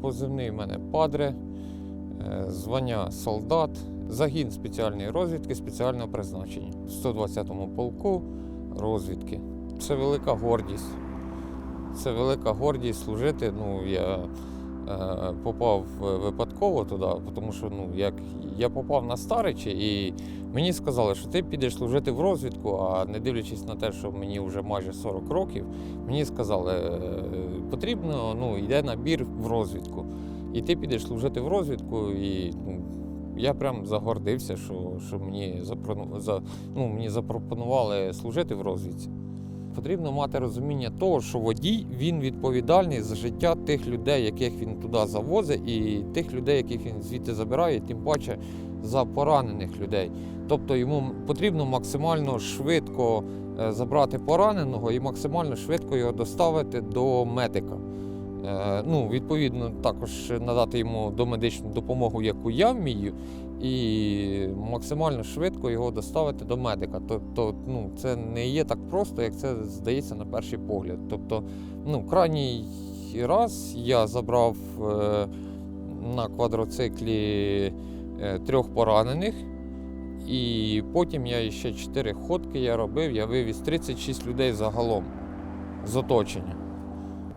Позивний в мене падре, е, звання солдат, загін спеціальної розвідки спеціального призначення. В 120-му полку розвідки. Це велика гордість. Це велика гордість служити. Ну, я попав е, випадково туди, тому що ну, як я попав на Старичі, і мені сказали, що ти підеш служити в розвідку, а не дивлячись на те, що мені вже майже 40 років, мені сказали, е, потрібно, ну, йде набір в розвідку. І ти підеш служити в розвідку, і ну, я прям загордився, що, що мені, запро- за, ну, мені запропонували служити в розвідці. Потрібно мати розуміння того, що водій він відповідальний за життя тих людей, яких він туди завозить, і тих людей, яких він звідти забирає, тим паче за поранених людей. Тобто йому потрібно максимально швидко е, забрати пораненого і максимально швидко його доставити до медика. Е, Ну, відповідно, також надати йому домедичну допомогу, яку я вмію, і максимально швидко його доставити до медика. Тобто, ну, це не є так просто, як це здається на перший погляд. Тобто, ну, крайній раз я забрав е, на квадроциклі е, трьох поранених. І потім я ще чотири ходки я робив, я вивіз 36 людей загалом з оточення.